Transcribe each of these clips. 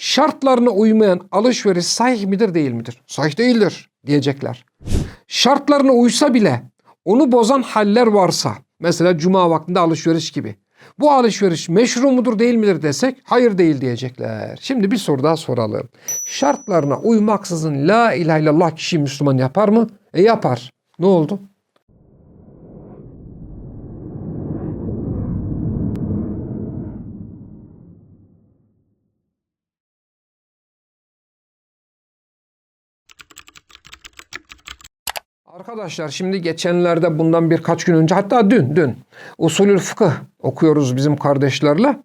Şartlarına uymayan alışveriş sahih midir değil midir? Sahih değildir diyecekler. Şartlarına uysa bile onu bozan haller varsa mesela cuma vaktinde alışveriş gibi. Bu alışveriş meşru mudur değil midir desek hayır değil diyecekler. Şimdi bir soru daha soralım. Şartlarına uymaksızın la ilahe illallah kişi Müslüman yapar mı? E yapar. Ne oldu? Arkadaşlar şimdi geçenlerde bundan birkaç gün önce hatta dün dün usulül fıkıh okuyoruz bizim kardeşlerle.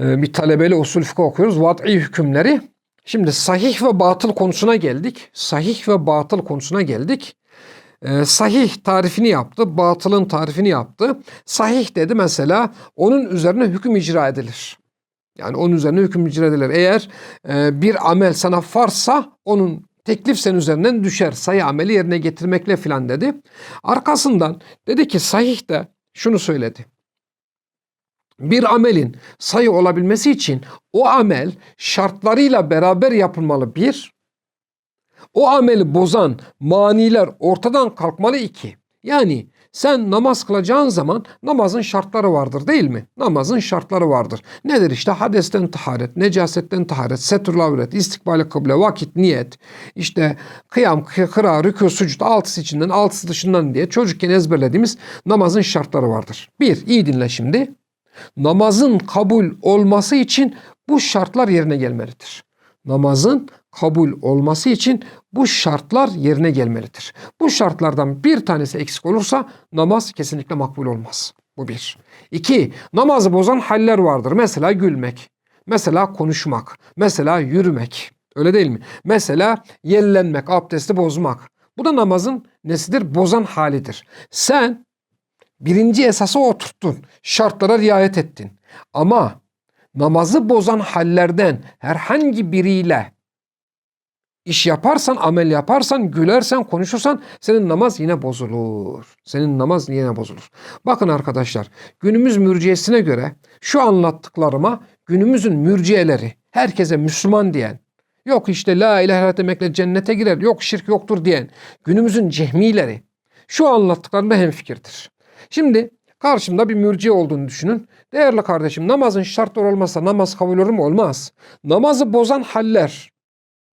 Ee, bir talebeyle usul fıkıh okuyoruz. Vat'i hükümleri. Şimdi sahih ve batıl konusuna geldik. Sahih ve batıl konusuna geldik. Ee, sahih tarifini yaptı, batılın tarifini yaptı. Sahih dedi mesela onun üzerine hüküm icra edilir. Yani onun üzerine hüküm icra edilir. Eğer e, bir amel sana farsa onun teklif senin üzerinden düşer. Sayı ameli yerine getirmekle filan dedi. Arkasından dedi ki sahih de şunu söyledi. Bir amelin sayı olabilmesi için o amel şartlarıyla beraber yapılmalı bir. O ameli bozan maniler ortadan kalkmalı iki. Yani sen namaz kılacağın zaman namazın şartları vardır değil mi? Namazın şartları vardır. Nedir işte? Hadesten taharet, necasetten taharet, setrul avret, istikbali kıble, vakit, niyet, işte kıyam, kıra, rükû, sucud, altısı içinden, altısı dışından diye çocukken ezberlediğimiz namazın şartları vardır. Bir, iyi dinle şimdi. Namazın kabul olması için bu şartlar yerine gelmelidir. Namazın kabul olması için bu şartlar yerine gelmelidir. Bu şartlardan bir tanesi eksik olursa namaz kesinlikle makbul olmaz. Bu bir. İki, namazı bozan haller vardır. Mesela gülmek, mesela konuşmak, mesela yürümek. Öyle değil mi? Mesela yellenmek, abdesti bozmak. Bu da namazın nesidir? Bozan halidir. Sen birinci esası oturttun. Şartlara riayet ettin. Ama namazı bozan hallerden herhangi biriyle iş yaparsan, amel yaparsan, gülersen, konuşursan senin namaz yine bozulur. Senin namaz yine bozulur. Bakın arkadaşlar günümüz mürciyesine göre şu anlattıklarıma günümüzün mürciyeleri herkese Müslüman diyen yok işte la ilahe illallah demekle cennete girer yok şirk yoktur diyen günümüzün cehmileri şu anlattıklarında hemfikirdir. Şimdi karşımda bir mürciye olduğunu düşünün. Değerli kardeşim namazın şartları olmazsa namaz kabul olur mu? Olmaz. Namazı bozan haller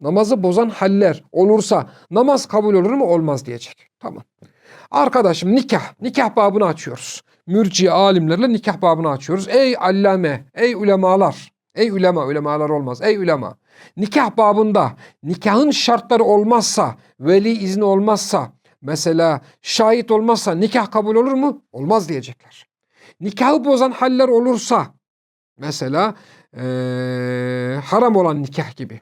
namazı bozan haller olursa namaz kabul olur mu? Olmaz diyecek. Tamam. Arkadaşım nikah, nikah babını açıyoruz. Mürciye alimlerle nikah babını açıyoruz. Ey allame, ey ulemalar, ey ulema, ulemalar olmaz, ey ulema. Nikah babında nikahın şartları olmazsa, veli izni olmazsa, mesela şahit olmazsa nikah kabul olur mu? Olmaz diyecekler. Nikahı bozan haller olursa, mesela ee, haram olan nikah gibi.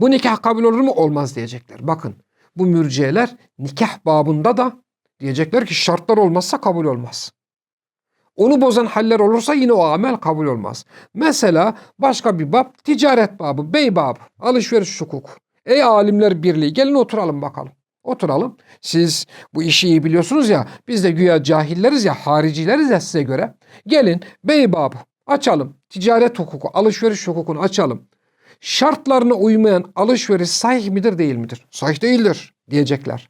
Bu nikah kabul olur mu? Olmaz diyecekler. Bakın bu mürciyeler nikah babında da diyecekler ki şartlar olmazsa kabul olmaz. Onu bozan haller olursa yine o amel kabul olmaz. Mesela başka bir bab ticaret babı, bey babı, alışveriş hukuk. Ey alimler birliği gelin oturalım bakalım. Oturalım. Siz bu işi iyi biliyorsunuz ya biz de güya cahilleriz ya haricileriz ya size göre. Gelin bey babı açalım. Ticaret hukuku, alışveriş hukukunu açalım şartlarına uymayan alışveriş sahih midir değil midir? Sahih değildir diyecekler.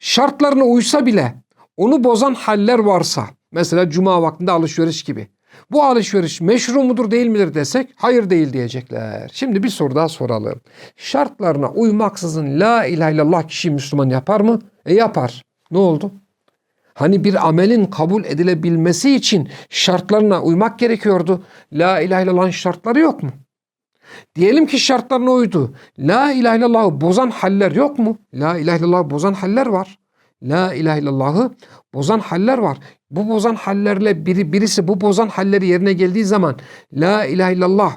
Şartlarına uysa bile onu bozan haller varsa mesela cuma vaktinde alışveriş gibi. Bu alışveriş meşru mudur değil midir desek hayır değil diyecekler. Şimdi bir soru daha soralım. Şartlarına uymaksızın la ilahe illallah kişi Müslüman yapar mı? E yapar. Ne oldu? Hani bir amelin kabul edilebilmesi için şartlarına uymak gerekiyordu. La ilahe illallah'ın şartları yok mu? Diyelim ki şartlarına uydu. La ilahe illallah'ı bozan haller yok mu? La ilahe illallah'ı bozan haller var. La ilahe illallah'ı bozan haller var. Bu bozan hallerle biri birisi bu bozan halleri yerine geldiği zaman La ilahe illallah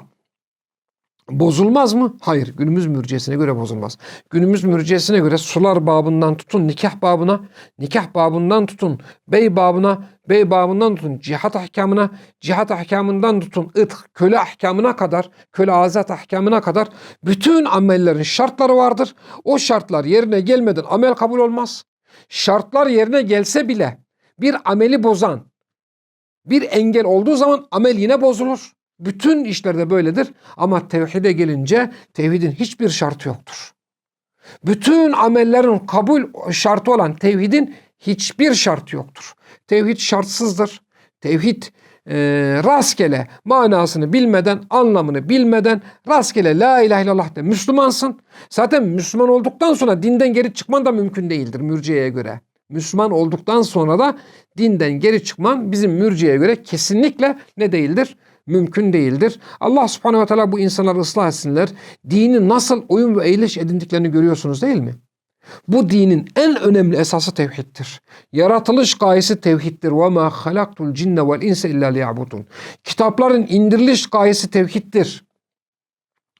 Bozulmaz mı? Hayır. Günümüz mürciyesine göre bozulmaz. Günümüz mürciyesine göre sular babından tutun nikah babına, nikah babından tutun bey babına, bey babından tutun cihat ahkamına, cihat ahkamından tutun ıt, köle ahkamına kadar, köle azat ahkamına kadar bütün amellerin şartları vardır. O şartlar yerine gelmeden amel kabul olmaz. Şartlar yerine gelse bile bir ameli bozan bir engel olduğu zaman amel yine bozulur. Bütün işlerde böyledir ama tevhide gelince tevhidin hiçbir şartı yoktur. Bütün amellerin kabul şartı olan tevhidin hiçbir şartı yoktur. Tevhid şartsızdır. Tevhid e, rastgele manasını bilmeden, anlamını bilmeden rastgele la ilahe illallah de Müslümansın. Zaten Müslüman olduktan sonra dinden geri çıkman da mümkün değildir mürciyeye göre. Müslüman olduktan sonra da dinden geri çıkman bizim mürciyeye göre kesinlikle ne değildir? Mümkün değildir. Allah subhanehu ve teala bu insanları ıslah etsinler. Dini nasıl oyun ve eğiliş edindiklerini görüyorsunuz değil mi? Bu dinin en önemli esası tevhiddir. Yaratılış gayesi tevhiddir. Halaktul cinne vel insa illa liya'budun. Kitapların indiriliş gayesi tevhiddir.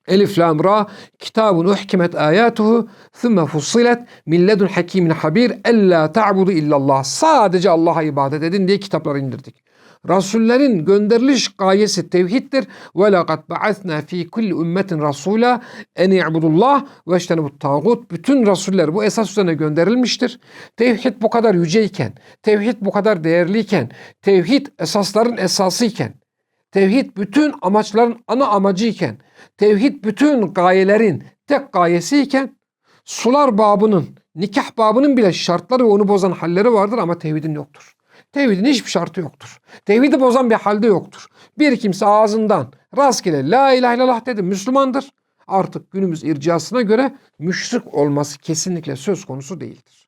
Elif lam ra kitabun uhkimet ayatuhu thumme fussilet min hakimin habir ella ta'budu illallah. Sadece Allah'a ibadet edin diye kitapları indirdik. Rasullerin gönderiliş gayesi tevhiddir. Ve laqad ba'athna fi kulli ümmetin rasula en i'budullah ve iştenebut tağut. Bütün rasuller bu esas üzerine gönderilmiştir. Tevhid bu kadar yüceyken, tevhid bu kadar değerliyken, tevhid esasların esasıyken, tevhid bütün amaçların ana amacıyken, tevhid bütün gayelerin tek gayesiyken, sular babının, nikah babının bile şartları ve onu bozan halleri vardır ama tevhidin yoktur. Tevhidin hiçbir şartı yoktur. Tevhidi bozan bir halde yoktur. Bir kimse ağzından rastgele la ilahe illallah dedi Müslümandır. Artık günümüz ircasına göre müşrik olması kesinlikle söz konusu değildir.